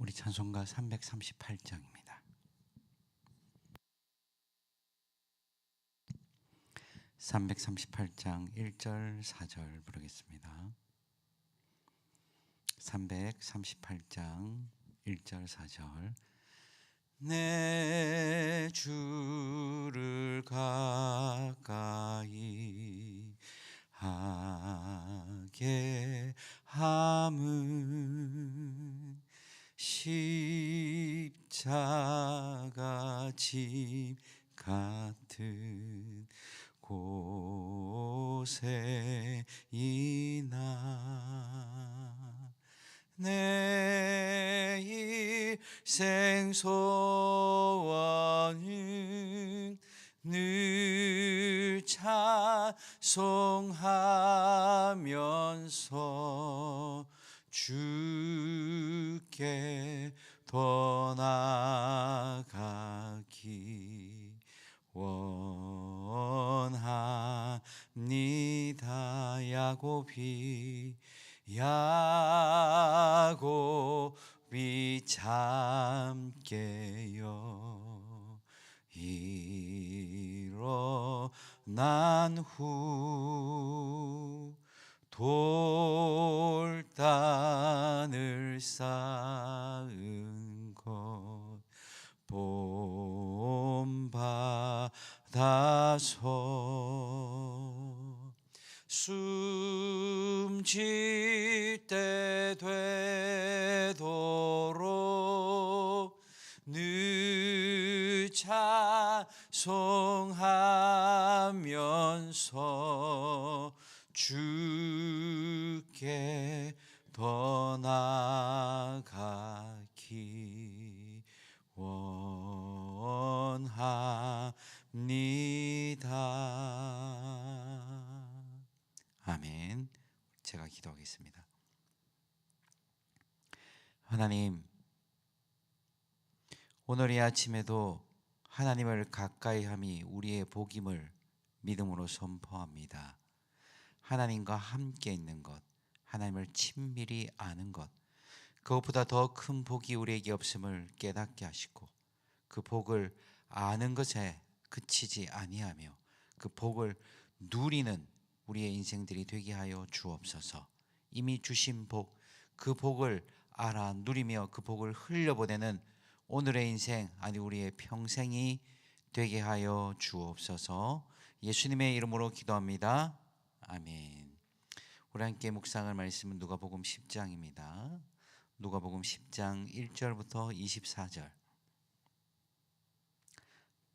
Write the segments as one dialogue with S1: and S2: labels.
S1: 우리 찬송가 338장입니다. 338장 1절 4절 부르겠습니다. 338장 1절 4절 내 주를 가까이 하게 함은 십자가 집 같은 곳에 이나? 내 일생 소원은 늘 찬송하면서 본받아서 숨질 때 되도록 늘 찬송하면서 아침에도 하나님을 가까이 함이 우리의 복임을 믿음으로 선포합니다. 하나님과 함께 있는 것, 하나님을 친밀히 아는 것, 그것보다 더 큰 복이 우리에게 없음을 깨닫게 하시고 그 복을 아는 것에 그치지 아니하며 그 복을 누리는 우리의 인생들이 되게 하여 주옵소서. 이미 주신 복, 그 복을 알아 누리며 그 복을 흘려보내는 오늘의 인생 아니 우리의 평생이 되게 하여 주옵소서. 예수님의 이름으로 기도합니다. 아멘. 우리 함께 묵상할 말씀은 누가복음 10장입니다. 누가복음 10장 1절부터 24절.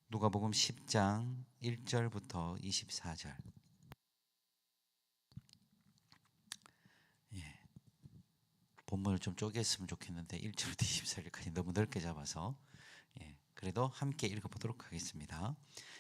S1: 누가복음 10장 1절부터 24절. 본문을 좀 쪼갰으면 좋겠는데 1절부터 24절까지 너무 넓게 잡아서 예. 그래도 함께 읽어보도록 하겠습니다.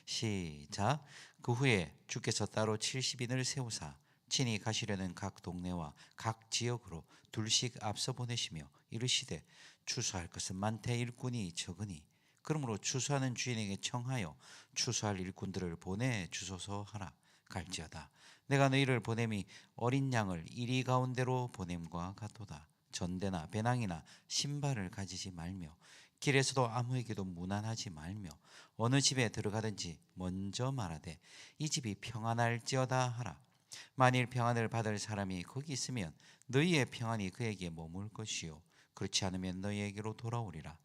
S1: 시작. 그 후에 주께서 따로 70인을 세우사 친히 가시려는 각 동네와 각 지역으로 둘씩 앞서 보내시며 이르시되 추수할 것은 많되 일꾼이 적으니 그러므로 추수하는 주인에게 청하여 추수할 일꾼들을 보내 주소서 하라 갈지어다 내가 너희를 보냄이 어린 양을 이리 가운데로 보냄과 같도다 전대나 배낭이나 신발을 가지지 말며 길에서도 아무에게도 무난하지 말며 어느 집에 들어가든지 먼저 말하되 이 집이 평안할지어다 하라. 만일 평안을 받을 사람이 거기 있으면 너희의 평안이 그에게 머물 것이요. 그렇지 않으면 너희에게로 돌아오리라.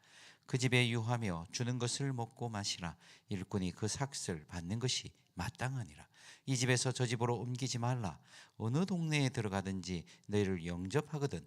S1: 그 집에 유하며 주는 것을 먹고 마시라. 일꾼이 그 삭슬 받는 것이 마땅하니라. 이 집에서 저 집으로 옮기지 말라. 어느 동네에 들어가든지 너희를 영접하거든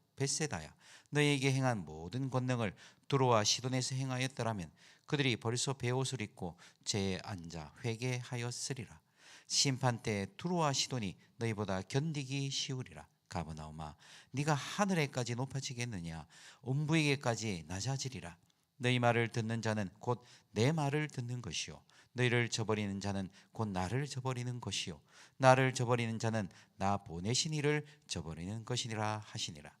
S1: 벳세다야 너희에게 행한 모든 권능을 두로와 시돈에서 행하였더라면 그들이 벌써 베옷을 입고 제에 앉아 회개하였으리라. 심판 때에 두로와 시돈이 너희보다 견디기 쉬우리라. 가버나움아 네가 하늘에까지 높아지겠느냐? 음부에게까지 낮아지리라. 너희 말을 듣는 자는 곧 내 말을 듣는 것이요. 너희를 저버리는 자는 곧 나를 저버리는 것이요. 나를 저버리는 자는 나 보내신 이를 저버리는 것이니라 하시니라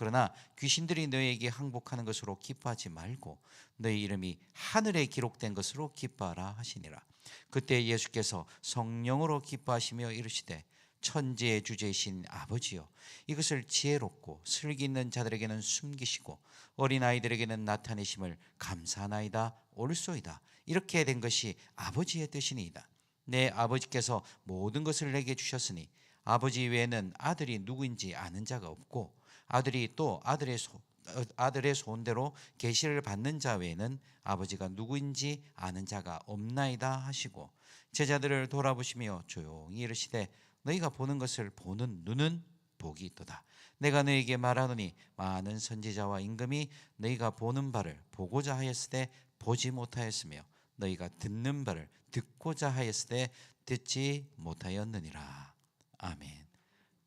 S1: 그러나 귀신들이 너희에게 항복하는 것으로 기뻐하지 말고 너희 이름이 하늘에 기록된 것으로 기뻐하라 하시니라. 그때 예수께서 성령으로 기뻐하시며 이르시되 천지의 주제이신 아버지여 이것을 지혜롭고 슬기 있는 자들에게는 숨기시고 어린 아이들에게는 나타내심을 감사하나이다 옳소이다. 이렇게 된 것이 아버지의 뜻이니이다. 내 아버지께서 모든 것을 내게 주셨으니 아버지 외에는 아들이 누구인지 아는 자가 없고 아들이 또 아들의 소, 어, 아들의 소원대로 계시를 받는 자 외에는 아버지가 누구인지 아는 자가 없나이다 하시고 제자들을 돌아보시며 조용히 이르시되 너희가 보는 것을 보는 눈은 복이 있도다. 내가 너희에게 말하노니 많은 선지자와 임금이 너희가 보는 바를 보고자 하였을 때 보지 못하였으며 너희가 듣는 바를 듣고자 하였을 때 듣지 못하였느니라. 아멘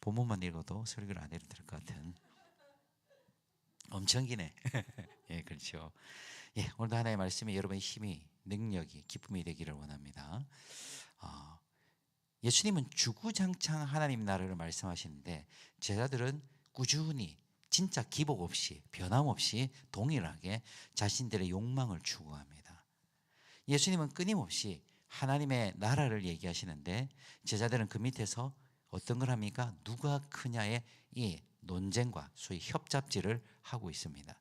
S1: 본문만 읽어도 설교를 안 해도 될 것 같은 엄청 기네. 예 그렇죠. 예 오늘도 하나의 말씀이 여러분의 힘이 능력이 기쁨이 되기를 원합니다. 어, 예수님은 주구장창 하나님 나라를 말씀하시는데 제자들은 꾸준히 진짜 기복 없이 변함없이 동일하게 자신들의 욕망을 추구합니다. 예수님은 끊임없이 하나님의 나라를 얘기하시는데 제자들은 그 밑에서 어떤 걸 합니까? 누가 크냐의 이 논쟁과 소위 협잡질을 하고 있습니다.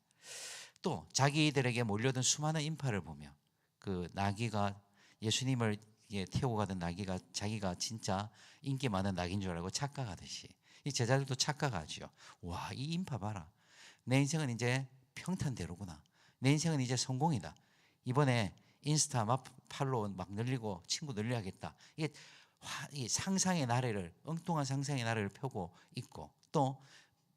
S1: 또 자기들에게 몰려든 수많은 인파를 보며 그 나귀가 예수님을 예, 태우고 가던 나귀가 자기가 진짜 인기 많은 나귀인 줄 알고 착각하듯이 이 제자들도 착각하죠. 와, 이 인파 봐라. 내 인생은 이제 평탄대로구나. 내 인생은 이제 성공이다. 이번에 인스타 막 팔로우 막 늘리고 친구 늘려야겠다. 이게 상상의 나래를 엉뚱한 상상의 나래를 펴고 있고 또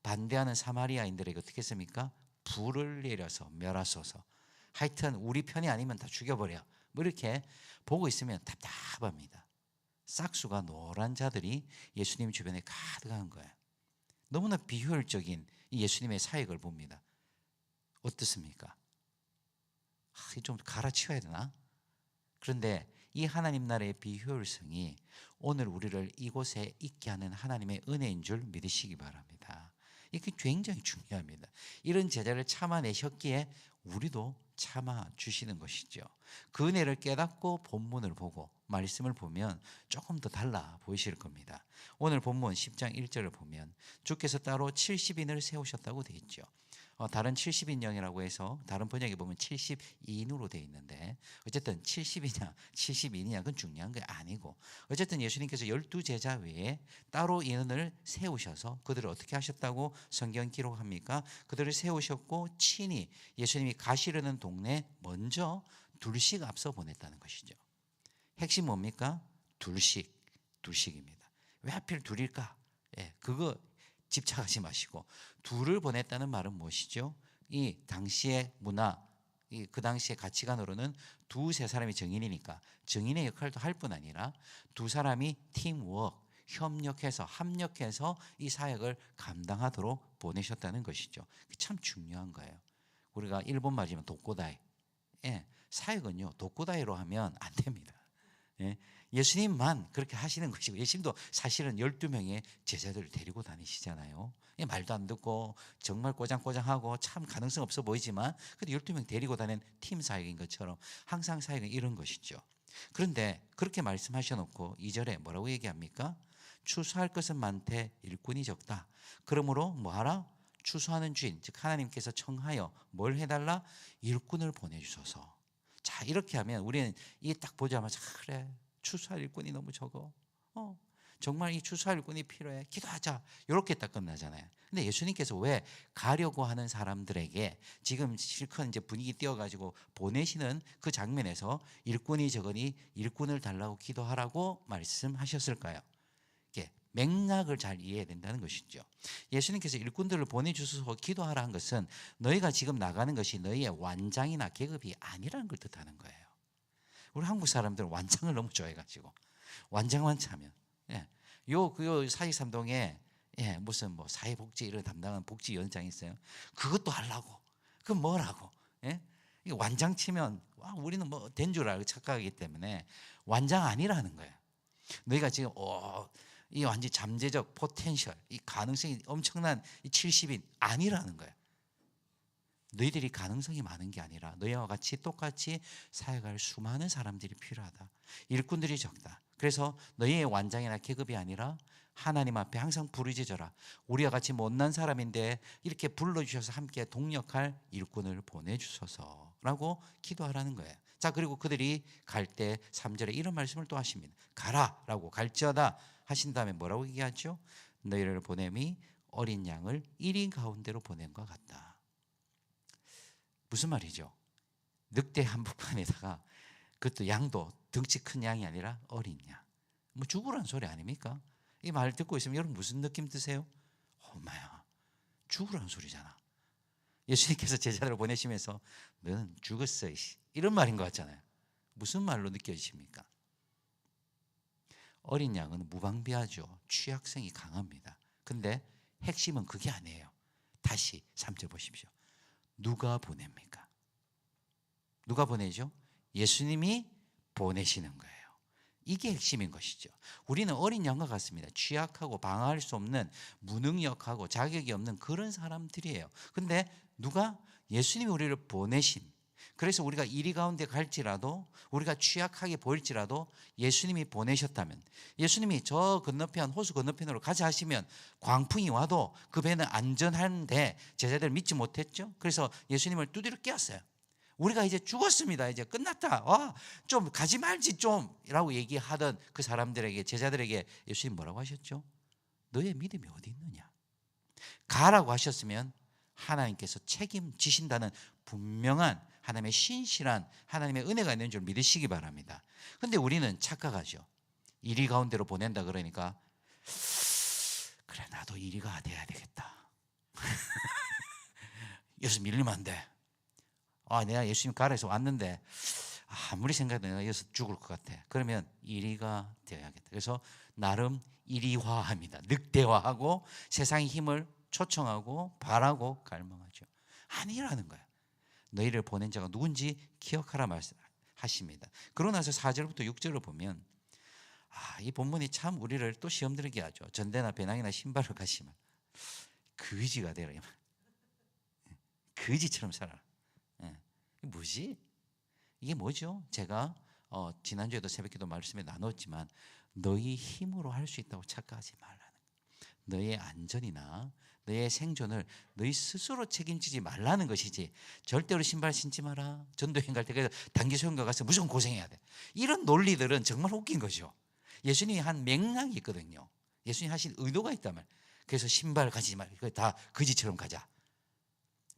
S1: 반대하는 사마리아인들에게 어떻게 했습니까? 불을 내려서 멸하소서. 하여튼 우리 편이 아니면 다 죽여버려. 뭐 이렇게 보고 있으면 답답합니다. 싹수가 노란 자들이 예수님 주변에 가득한 거예요. 너무나 비효율적인 이 예수님의 사역을 봅니다. 어떻습니까? 아, 좀 갈아치워야 되나? 그런데 이 하나님 나라의 비효율성이 오늘 우리를 이곳에 있게 하는 하나님의 은혜인 줄 믿으시기 바랍니다. 이게 굉장히 중요합니다. 이런 제자를 참아내셨기에 우리도 참아 주시는 것이죠. 그 은혜를 깨닫고 본문을 보고 말씀을 보면 조금 더 달라 보이실 겁니다. 오늘 본문 10장 1절을 보면 주께서 따로 70인을 세우셨다고 되어 있죠. 어, 다른 70인령이라고 해서 다른 번역에 보면 72인으로 되어 있는데 어쨌든 70이냐 72이냐 그건 중요한 게 아니고 어쨌든 예수님께서 열두 제자 외에 따로 인원을 세우셔서 그들을 어떻게 하셨다고 성경 기록합니까? 그들을 세우셨고 친히 예수님이 가시려는 동네 먼저 둘씩 앞서 보냈다는 것이죠. 핵심 뭡니까? 둘씩, 둘씩입니다. 왜 하필 둘일까? 예, 그거 집착하지 마시고 둘을 보냈다는 말은 무엇이죠? 이 당시의 문화, 이 그 당시의 가치관으로는 두 세 사람이 정인이니까 정인의 역할도 할 뿐 아니라 두 사람이 팀워크, 협력해서 합력해서 이 사역을 감당하도록 보내셨다는 것이죠. 참 중요한 거예요. 우리가 일본 말이면 독고다이. 예, 사역은요 독고다이로 하면 안 됩니다. 예, 예수님만 그렇게 하시는 것이고 예수님도 사실은 12명의 제자들을 데리고 다니시잖아요. 예, 말도 안 듣고 정말 꼬장꼬장하고 참 가능성 없어 보이지만 그래도 12명 데리고 다니는 팀 사역인 것처럼 항상 사역은 이런 것이죠. 그런데 그렇게 말씀하셔 놓고 2절에 뭐라고 얘기합니까? 추수할 것은 많되 일꾼이 적다. 그러므로 뭐하라? 추수하는 주인 즉 하나님께서 청하여 뭘 해달라? 일꾼을 보내주소서. 자 이렇게 하면 우리는 이딱 보자마자 아, 그래 추수할 일꾼이 너무 적어. 어 정말 이 추수할 일꾼이 필요해. 기도하자. 이렇게 딱 끝나잖아요. 근데 예수님께서 왜 가려고 하는 사람들에게 지금 실컷 이제 분위기 띄워가지고 보내시는 그 장면에서 일꾼이 적으니 일꾼을 달라고 기도하라고 말씀하셨을까요? 맥락을 잘 이해해야 된다는 것이죠. 예수님께서 일꾼들을 보내주셔서 기도하라 한 것은 너희가 지금 나가는 것이 너희의 완장이나 계급이 아니라는 걸 뜻하는 거예요. 우리 한국 사람들은 완장을 너무 좋아해가지고 완장만 차면 예. 요그 사직삼동에 예, 무슨 뭐 사회복지 이런 담당한 복지위원장이 있어요. 그것도 하려고. 그 뭐라고? 예? 이 완장 치면 와, 우리는 뭐 된 줄 알고 착각하기 때문에 완장 아니라는 거예요. 너희가 지금 어, 이 완전 잠재적 포텐셜, 이 가능성이 엄청난 이 70인 아니라는 거예요. 너희들이 가능성이 많은 게 아니라 너희와 같이 똑같이 사역할 수많은 사람들이 필요하다. 일꾼들이 적다. 그래서 너희의 완장이나 계급이 아니라 하나님 앞에 항상 부르짖어라. 우리와 같이 못난 사람인데 이렇게 불러주셔서 함께 동력할 일꾼을 보내주소서라고 기도하라는 거예요. 자 그리고 그들이 갈 때 3절에 이런 말씀을 또 하십니다. 가라라고 갈지어다 하신 다음에 뭐라고 얘기하죠? 너희를 보냄이 어린 양을 1인 가운데로 보냄과 같다. 무슨 말이죠? 늑대 한복판에다가 그것도 양도 덩치 큰 양이 아니라 어린 양. 뭐 죽으란 소리 아닙니까? 이 말 듣고 있으면 여러분 무슨 느낌 드세요? 엄마야 죽으란 소리잖아. 예수님께서 제자들을 보내시면서 너는 죽었어 이런 말인 것 같잖아요. 무슨 말로 느껴지십니까? 어린 양은 무방비하죠. 취약성이 강합니다. 근데 핵심은 그게 아니에요. 다시 3절 보십시오. 누가 보냅니까? 누가 보내죠? 예수님이 보내시는 거예요. 이게 핵심인 것이죠. 우리는 어린 양과 같습니다. 취약하고 방어할 수 없는 무능력하고 자격이 없는 그런 사람들이에요. 근데 누가 예수님이 우리를 보내심. 그래서 우리가 이리 가운데 갈지라도 우리가 취약하게 보일지라도 예수님이 보내셨다면 예수님이 저 건너편 호수 건너편으로 가자 하시면 광풍이 와도 그 배는 안전한데 제자들 믿지 못했죠. 그래서 예수님을 두드려 깨웠어요. 우리가 이제 죽었습니다. 이제 끝났다. 와, 좀 가지 말지 좀이라고 얘기하던 그 사람들에게 제자들에게 예수님 뭐라고 하셨죠? 너의 믿음이 어디 있느냐? 가라고 하셨으면 하나님께서 책임지신다는 분명한 하나님의 신실한 하나님의 은혜가 있는 줄 믿으시기 바랍니다. 근데 우리는 착각하죠. 이리 가운데로 보낸다 그러니까 그래 나도 이리가 돼야 되겠다. 여기서 밀리면 안 돼. 아, 내가 예수님 가라해서 왔는데 아무리 생각해도 내가 여기서 죽을 것 같아. 그러면 이리가 되어야겠다. 그래서 나름 이리화합니다. 늑대화하고 세상의 힘을 초청하고 바라고 갈망하죠. 아니라는 거야. 너희를 보낸 자가 누군지 기억하라 말씀하십니다. 그러고 나서 4절부터 6절을 보면 아, 이 본문이 참 우리를 또 시험 들게 하죠. 전대나 배낭이나 신발을 가시면 그지가 되라. 그지처럼 살아라. 예. 뭐지? 이게 뭐죠? 제가 어, 지난주에도 새벽기도 말씀에 나눴지만 너희 힘으로 할 수 있다고 착각하지 말라는 너의 안전이나 너의 생존을 너희 스스로 책임지지 말라는 것이지. 절대로 신발 신지 마라. 전도행 갈때 단기 소형과 가서 무조건 고생해야 돼. 이런 논리들은 정말 웃긴 거죠. 예수님이 한 맥락이 있거든요. 예수님 하신 의도가 있다면 그래서 신발 가지지 말고 다 거지처럼 가자.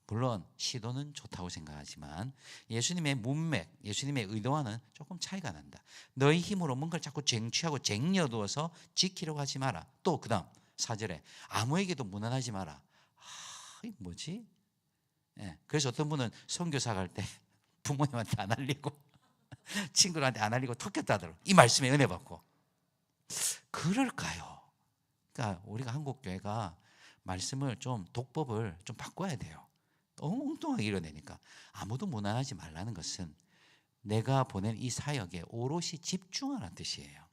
S1: 물론 시도는 좋다고 생각하지만 예수님의 문맥, 예수님의 의도와는 조금 차이가 난다. 너희 힘으로 뭔가를 자꾸 쟁취하고 쟁여두어서 지키려고 하지 마라. 또 그다음 사절에 아무에게도 무난하지 마라. 아, 이 뭐지? 예, 그래서 어떤 분은 선교사 갈 때 부모님한테 안 알리고 친구들한테 안 알리고 톡했다더라. 이 말씀에 은혜 받고 그럴까요? 그러니까 우리가 한국 교회가 말씀을 좀 독법을 좀 바꿔야 돼요. 엉뚱하게 이뤄내니까 아무도 무난하지 말라는 것은 내가 보낸 이 사역에 오롯이 집중하라는 뜻이에요.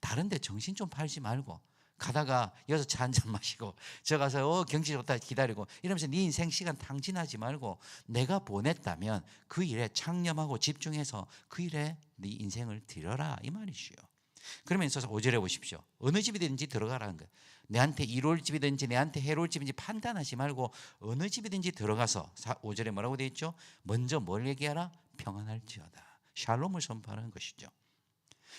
S1: 다른데 정신 좀 팔지 말고 가다가 여기서 차 한 잔 마시고 저 가서 어 경치 좋다 기다리고 이러면서 네 인생 시간 탕진하지 말고 내가 보냈다면 그 일에 창념하고 집중해서 그 일에 네 인생을 들여라 이 말이지요. 그러면서 5절에 보십시오. 어느 집이든지 들어가라는 거예요. 내한테 이로울 집이든지 내한테 해로울 집인지 판단하지 말고 어느 집이든지 들어가서 5절에 뭐라고 되어 있죠? 먼저 뭘 얘기하라? 평안할지어다. 샬롬을 선포하는 것이죠.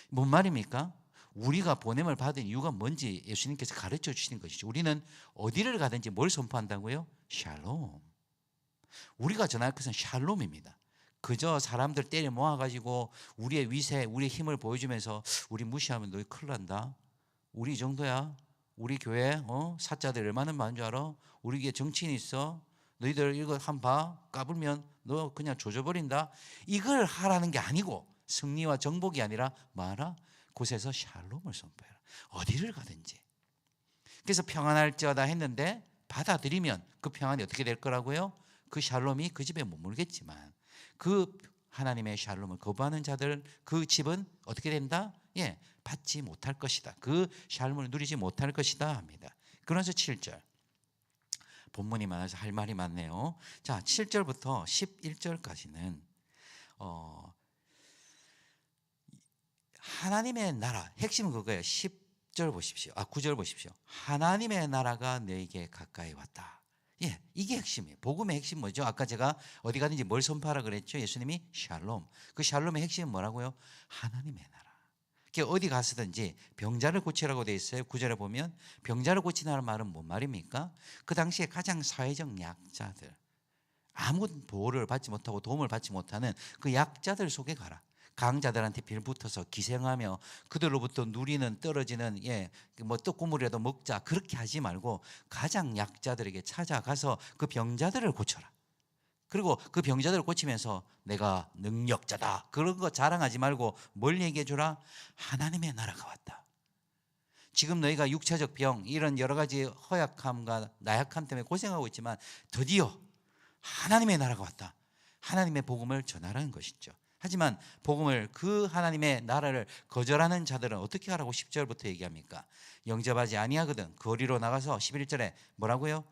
S1: 뭔 말입니까? 우리가 보냄을 받은 이유가 뭔지 예수님께서 가르쳐 주시는 것이죠. 우리는 어디를 가든지 뭘 선포한다고요? 샬롬. 우리가 전할 것은 샬롬입니다. 그저 사람들 때려 모아가지고 우리의 위세, 우리의 힘을 보여주면서 우리 무시하면 너희 큰일 난다. 우리 이 정도야. 우리 교회 어? 사자들 얼마나 많은 줄 알아? 우리 교회 정치인 있어. 너희들 이거 한 봐. 까불면 너 그냥 조져버린다. 이걸 하라는 게 아니고 승리와 정복이 아니라 말아 곳에서 샬롬을 선포해라. 어디를 가든지. 그래서 평안할지어다 했는데 받아들이면 그 평안이 어떻게 될 거라고요? 그 샬롬이 그 집에 머물겠지만 그 하나님의 샬롬을 거부하는 자들 그 집은 어떻게 된다? 예, 받지 못할 것이다. 그 샬롬을 누리지 못할 것이다 합니다. 그러면서 7절. 본문이 많아서 할 말이 많네요. 자, 7절부터 11절까지는 어 하나님의 나라 핵심은 그거예요. 10절 보십시오. 아, 9절 보십시오. 하나님의 나라가 너에게 가까이 왔다. 예, 이게 핵심이에요. 복음의 핵심 뭐죠? 아까 제가 어디 가든지 뭘 선포하라 그랬죠? 예수님이 샬롬. 그 샬롬의 핵심은 뭐라고요? 하나님의 나라. 그 어디 가서든지 병자를 고치라고 돼 있어요. 구절에 보면 병자를 고치라는 말은 뭔 말입니까? 그 당시에 가장 사회적 약자들 아무 보호를 받지 못하고 도움을 받지 못하는 그 약자들 속에 가라. 강자들한테 빌붙어서 기생하며 그들로부터 누리는 떨어지는 예 뭐 떡고물이라도 먹자 그렇게 하지 말고 가장 약자들에게 찾아가서 그 병자들을 고쳐라. 그리고 그 병자들을 고치면서 내가 능력자다 그런 거 자랑하지 말고 뭘 얘기해 주라 하나님의 나라가 왔다. 지금 너희가 육체적 병 이런 여러 가지 허약함과 나약함 때문에 고생하고 있지만 드디어 하나님의 나라가 왔다. 하나님의 복음을 전하라는 것이죠. 하지만 복음을 그 하나님의 나라를 거절하는 자들은 어떻게 하라고 10절부터 얘기합니까? 영접하지 아니하거든 거리로 나가서 11절에 뭐라고요?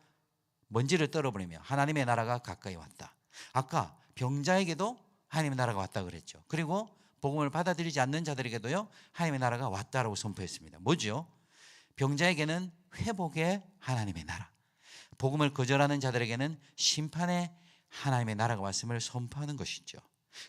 S1: 먼지를 떨어버리며 하나님의 나라가 가까이 왔다. 아까 병자에게도 하나님의 나라가 왔다 그랬죠. 그리고 복음을 받아들이지 않는 자들에게도요 하나님의 나라가 왔다라고 선포했습니다. 뭐죠? 병자에게는 회복의 하나님의 나라. 복음을 거절하는 자들에게는 심판의 하나님의 나라가 왔음을 선포하는 것이죠.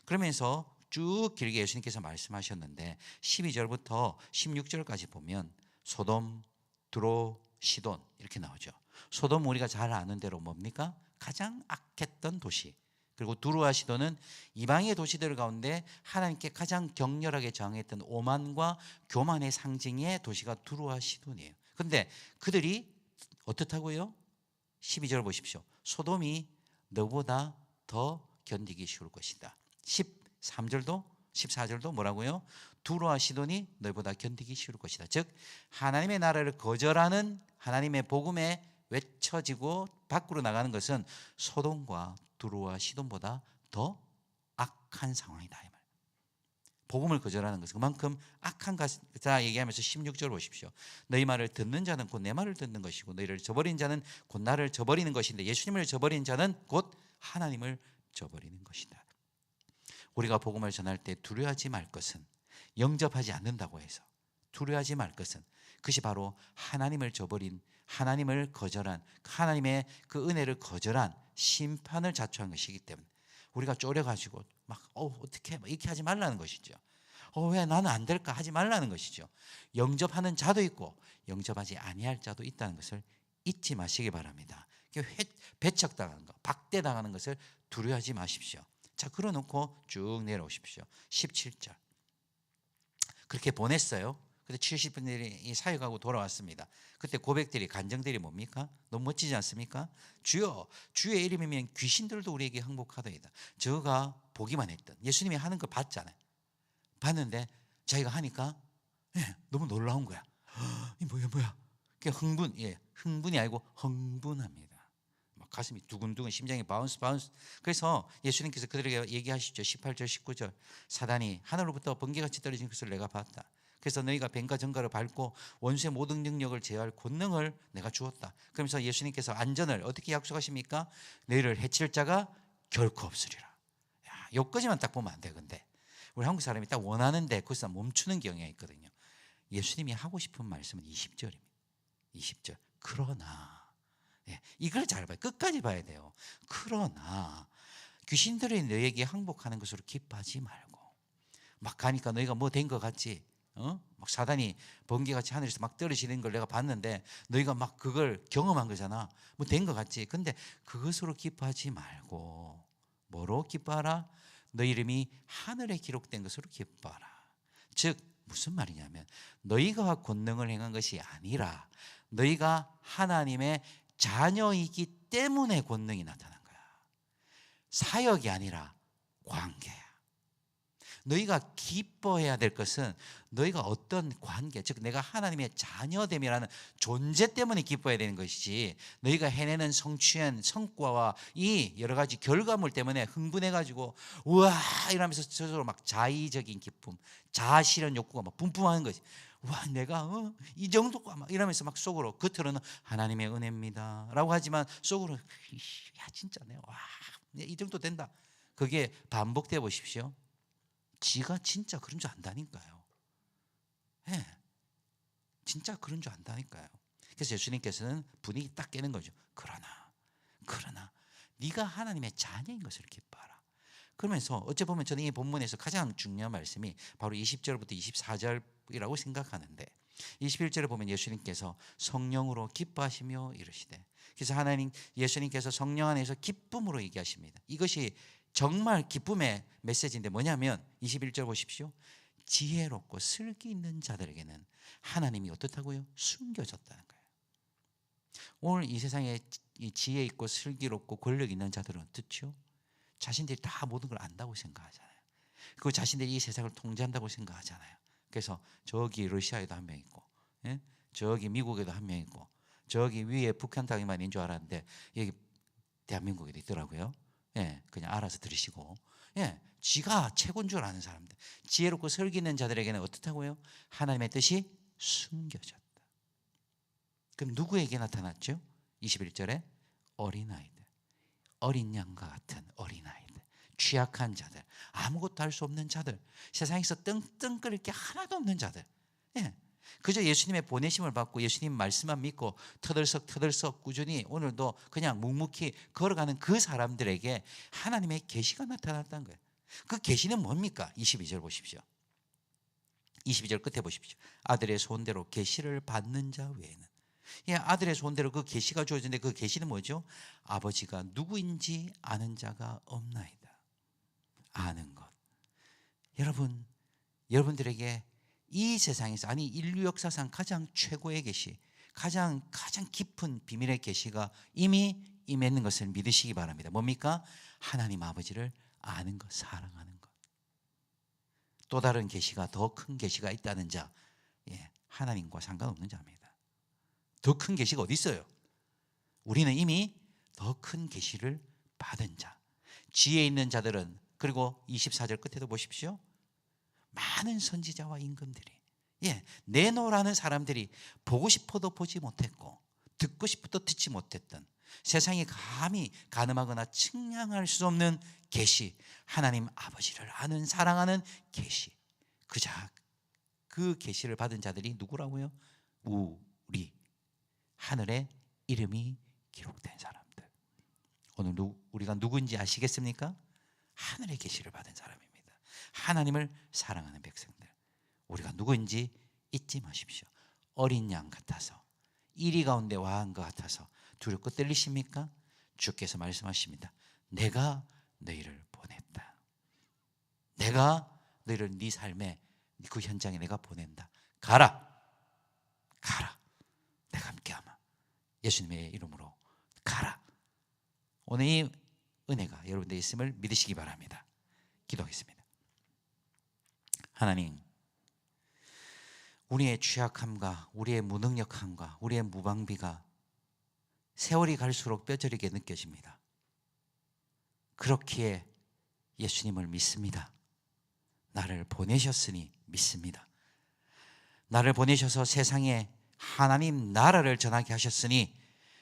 S1: 그러면서 쭉 길게 예수님께서 말씀하셨는데 12절부터 16절까지 보면 소돔, 두로, 시돈 이렇게 나오죠. 소돔 우리가 잘 아는 대로 뭡니까? 가장 악했던 도시. 그리고 두루와 시돈은 이방의 도시들 가운데 하나님께 가장 격렬하게 저항했던 오만과 교만의 상징의 도시가 두루와 시돈이에요. 근데 그들이 어떻다고요? 12절 보십시오. 소돔이 너보다 더 견디기 쉬울 것이다. 13절도 14절도 뭐라고요? 두로와 시돈이 너희보다 견디기 쉬울 것이다. 즉 하나님의 나라를 거절하는 하나님의 복음에 외쳐지고 밖으로 나가는 것은 소돔과 두로와 시돈보다 더 악한 상황이다. 이 말. 복음을 거절하는 것은 그만큼 악한 것이다 얘기하면서 16절 보십시오. 너희 말을 듣는 자는 곧 내 말을 듣는 것이고 너희를 저버린 자는 곧 나를 저버리는 것인데 예수님을 저버린 자는 곧 하나님을 저버리는 것이다. 우리가 복음을 전할 때 두려워하지 말 것은 영접하지 않는다고 해서 두려워하지 말 것은 그것이 바로 하나님을 저버린 하나님을 거절한 하나님의 그 은혜를 거절한 심판을 자초한 것이기 때문에 우리가 쪼려가지고 막 어, 어떻게 이렇게 하지 말라는 것이죠. 어, 왜 나는 안 될까 하지 말라는 것이죠. 영접하는 자도 있고 영접하지 아니할 자도 있다는 것을 잊지 마시기 바랍니다. 배척당하는 것, 박대당하는 것을 두려워하지 마십시오. 자, 그러놓고 쭉 내려오십시오. 17절. 그렇게 보냈어요. 근데 70분들이 사역하고 돌아왔습니다. 그때 고백들이 간정들이 뭡니까? 너무 멋지지 않습니까? 주여, 주의 이름이면 귀신들도 우리에게 항복하더이다. 저가 보기만 했던 예수님이 하는 거 봤잖아요. 봤는데 자기가 하니까 예, 너무 놀라운 거야. 이 뭐야 뭐야? 그 흥분, 예, 흥분이 아니고 흥분합니다. 가슴이 두근두근 심장이 바운스 바운스. 그래서 예수님께서 그들에게 얘기하시죠. 18절 19절. 사단이 하늘로부터 번개같이 떨어진 것을 내가 봤다. 그래서 너희가 뱀과 전가를 밟고 원수의 모든 능력을 제어할 권능을 내가 주었다. 그러면서 예수님께서 안전을 어떻게 약속하십니까? 너희를 해칠 자가 결코 없으리라. 야, 여기까지만 딱 보면 안 돼 근데. 우리 한국 사람이 딱 원하는데 거기서 멈추는 경향이 있거든요. 예수님이 하고 싶은 말씀은 20절입니다. 20절. 그러나 예, 이걸 잘 봐요. 끝까지 봐야 돼요. 그러나 귀신들이 너에게 항복하는 것으로 기뻐하지 말고 막 가니까 너희가 뭐 된 것 같지? 어? 막 사단이 번개같이 하늘에서 막 떨어지는 걸 내가 봤는데 너희가 막 그걸 경험한 거잖아. 뭐 된 것 같지. 근데 그것으로 기뻐하지 말고 뭐로 기뻐하라? 너 이름이 하늘에 기록된 것으로 기뻐하라. 즉 무슨 말이냐면 너희가 권능을 행한 것이 아니라 너희가 하나님의 자녀이기 때문에 권능이 나타난 거야. 사역이 아니라 관계야. 너희가 기뻐해야 될 것은 너희가 어떤 관계, 즉 내가 하나님의 자녀됨이라는 존재 때문에 기뻐해야 되는 것이지 너희가 해내는 성취한 성과와 이 여러 가지 결과물 때문에 흥분해 가지고 우와 이러면서 스스로 막 자의적인 기쁨, 자아 실현 욕구가 막 뿜뿜하는 거지. 와 내가 어, 이 정도가 막 이러면서 막 속으로 겉으로는 하나님의 은혜입니다라고 하지만 속으로 야 진짜 내가 와이 정도 된다. 그게 반복돼 보십시오. 지가 진짜 그런 줄 안다니까요. 예. 진짜 그런 줄 안다니까요. 그래서 예수님께서는 분위기 딱 깨는 거죠. 그러나, 그러나, 네가 하나님의 자녀인 것을 기뻐하라. 그러면서 어째 보면 저는 이 본문에서 가장 중요한 말씀이 바로 20절부터 24절 이라고 생각하는데 21절에 보면 예수님께서 성령으로 기뻐하시며 이르시되 그래서 하나님 예수님께서 성령 안에서 기쁨으로 얘기하십니다. 이것이 정말 기쁨의 메시지인데 뭐냐면 21절 보십시오. 지혜롭고 슬기 있는 자들에게는 하나님이 어떻다고요? 숨겨졌다는 거예요. 오늘 이 세상에 이 지혜 있고 슬기롭고 권력 있는 자들은 어떻죠? 자신들이 다 모든 걸 안다고 생각하잖아요. 그 자신들이 이 세상을 통제한다고 생각하잖아요. 그래서 저기 러시아에도 한 명 있고, 예? 저기 미국에도 한 명 있고, 저기 위에 북한 땅에만 있는 줄 알았는데 여기 대한민국에도 있더라고요. 예, 그냥 알아서 들으시고, 예, 지가 최고인 줄 아는 사람들, 지혜롭고 설기 있는 자들에게는 어떻다고요? 하나님의 뜻이 숨겨졌다. 그럼 누구에게 나타났죠? 21절에 어린아이들, 어린 양과 같은 어린아이들, 취약한 자들, 아무것도 할 수 없는 자들, 세상에서 떵떵거릴 게 하나도 없는 자들, 예. 그저 예수님의 보내심을 받고 예수님 말씀만 믿고 터들썩 터들썩 꾸준히 오늘도 그냥 묵묵히 걸어가는 그 사람들에게 하나님의 계시가 나타났다는 거예요. 그 계시는 뭡니까? 22절 보십시오. 22절 끝에 보십시오. 아들의 손대로 계시를 받는 자 외에는 예, 아들의 손대로 그 계시가 주어지는데 그 계시는 뭐죠? 아버지가 누구인지 아는 자가 없나이다. 아는 것. 여러분, 여러분들에게 이 세상에서 아니 인류 역사상 가장 최고의 계시, 가장 가장 깊은 비밀의 계시가 이미 임했는 것을 믿으시기 바랍니다. 뭡니까? 하나님 아버지를 아는 것, 사랑하는 것. 또 다른 계시가 더 큰 계시가 있다는 자, 예, 하나님과 상관없는 자입니다. 더 큰 계시가 어디 있어요? 우리는 이미 더 큰 계시를 받은 자. 지혜 있는 자들은 그리고 24절 끝에도 보십시오. 많은 선지자와 임금들이 예, 내노라는 사람들이 보고 싶어도 보지 못했고 듣고 싶어도 듣지 못했던 세상이 감히 가늠하거나 측량할 수 없는 계시 하나님 아버지를 아는 사랑하는 계시 그자 그 계시를 받은 자들이 누구라고요? 우리 하늘에 이름이 기록된 사람들 오늘 누, 우리가 누구인지 아시겠습니까? 하늘의 계시를 받은 사람입니다. 하나님을 사랑하는 백성들. 우리가 누구인지 잊지 마십시오. 어린 양 같아서 이리 가운데 와한 것 같아서 두렵고 떨리십니까? 주께서 말씀하십니다. 내가 너희를 보냈다. 내가 너희를 네 삶에 그 현장에 내가 보낸다. 가라. 가라. 내가 함께하마. 예수님의 이름으로 가라. 오늘 이 은혜가 여러분들 있음을 믿으시기 바랍니다. 기도하겠습니다. 하나님, 우리의 취약함과 우리의 무능력함과 우리의 무방비가 세월이 갈수록 뼈저리게 느껴집니다. 그렇기에 예수님을 믿습니다. 나를 보내셨으니 믿습니다. 나를 보내셔서 세상에 하나님 나라를 전하게 하셨으니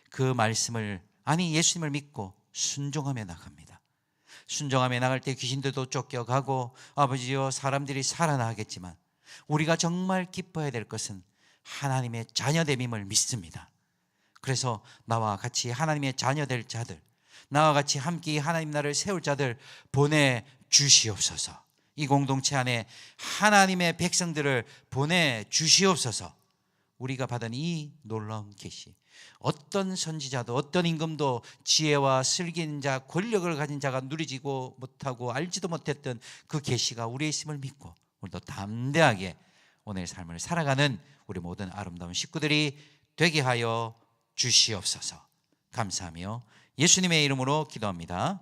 S1: 그 말씀을 아니 예수님을 믿고 순종하며 나갑니다. 순종하며 나갈 때 귀신들도 쫓겨가고 아버지여 사람들이 살아나겠지만 우리가 정말 기뻐해야 될 것은 하나님의 자녀됨임을 믿습니다. 그래서 나와 같이 하나님의 자녀될 자들, 나와 같이 함께 하나님 나라를 세울 자들 보내 주시옵소서. 이 공동체 안에 하나님의 백성들을 보내 주시옵소서. 우리가 받은 이 놀라운 계시. 어떤 선지자도 어떤 임금도 지혜와 슬기는 자, 권력을 가진 자가 누리지고 못하고 알지도 못했던 그 계시가 우리의 있음을 믿고 오늘도 담대하게 오늘 삶을 살아가는 우리 모든 아름다운 식구들이 되게 하여 주시옵소서. 감사하며 예수님의 이름으로 기도합니다.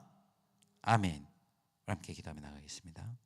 S1: 아멘. 함께 기도하며 나가겠습니다.